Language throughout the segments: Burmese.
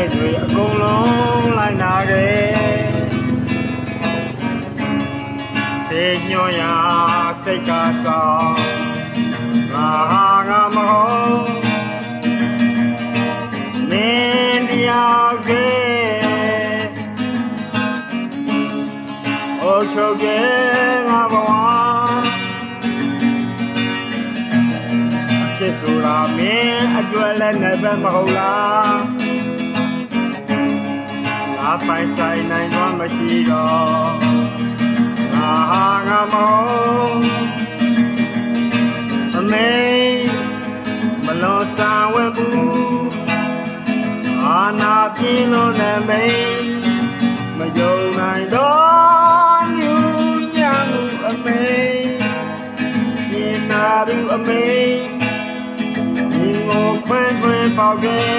လိုက်တွေအကုန်လုံးလိုက်နာတယ်စေညွန်ရာစိတ်ကဆောင်ငါဟာငါမဟုတ်မင်းတရားကေအိုချုပ်ကေငါဘဝချစ်ဆိုတာမင်းအကျွဲလဲနေပဲမဟုတ်လား ပိုင်ဆိုင်နိုင်တော့မရှိတော့ငါဟာငါမောအမေမလို့တန်ဝဲဘူးအာနာပြင်းလို့လည်းမေမယုံနိုင်တော့ညူညံမှုအမေပြင်းနာသူအမေဒီကိုခွဲခွဲပေါက်ခဲ့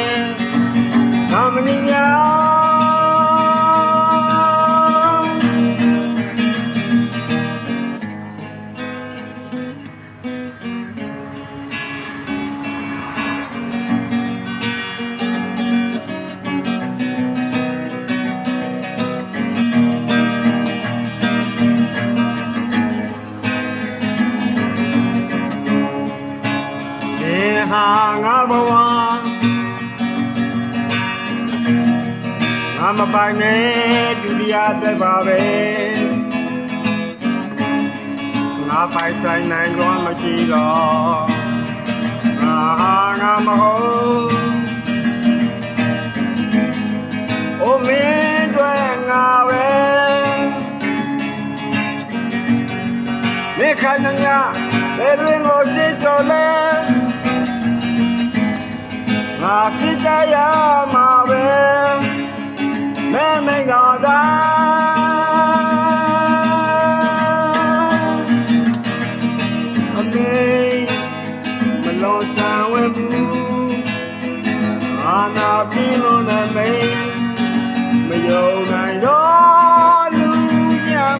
ဟာငါဘဝငါမပိုင်နဲ့ဒုတိယသက်ပါပဲငါပိုင်ဆိုင်နိုင်တော့မရှိတော့ငါဟာငါမဟုတ်အိုမင်းတွေငါပဲလက်ခံညာဘယ်တွင်ကိုစိတ်ဆိုလဲငါ ဖြစ်ကြရမှာပဲမဲမဲတော်သာအမေမလို့တန်ဝဲဘူးအာနာပြင်းလို့နေ